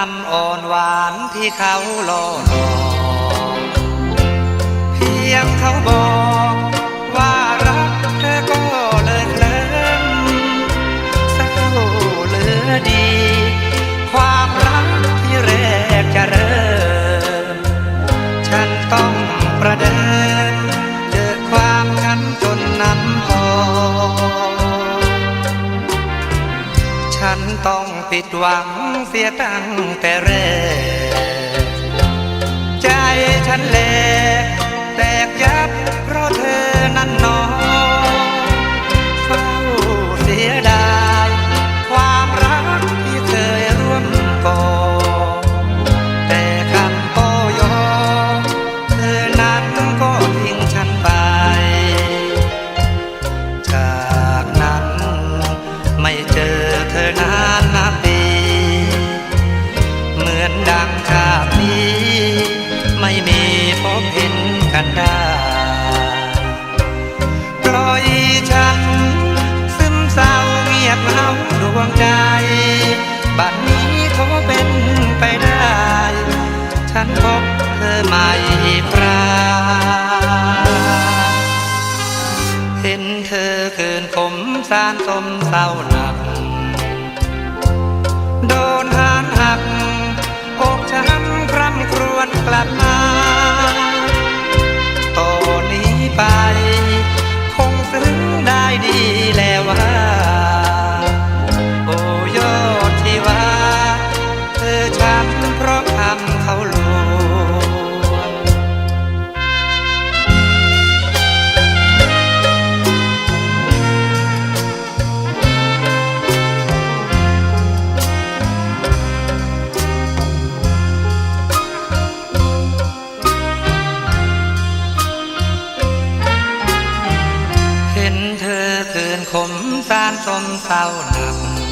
คำอ่อนหวานที่เขาล่อหลอก นต้องผิดหวังเสียตั้งแต่แรก ใจฉันเหลกันได้ ปล่อยฉัน ซึมเศร้าเงียบเหงาดวงใจ บัดนี้เขาเป็นไปได้ ฉันพบเธอใหม่ปราเห็นเธอเกินขมสารสมเศร้าหนัก เธอเกินขมสารสมเศร้าหนัก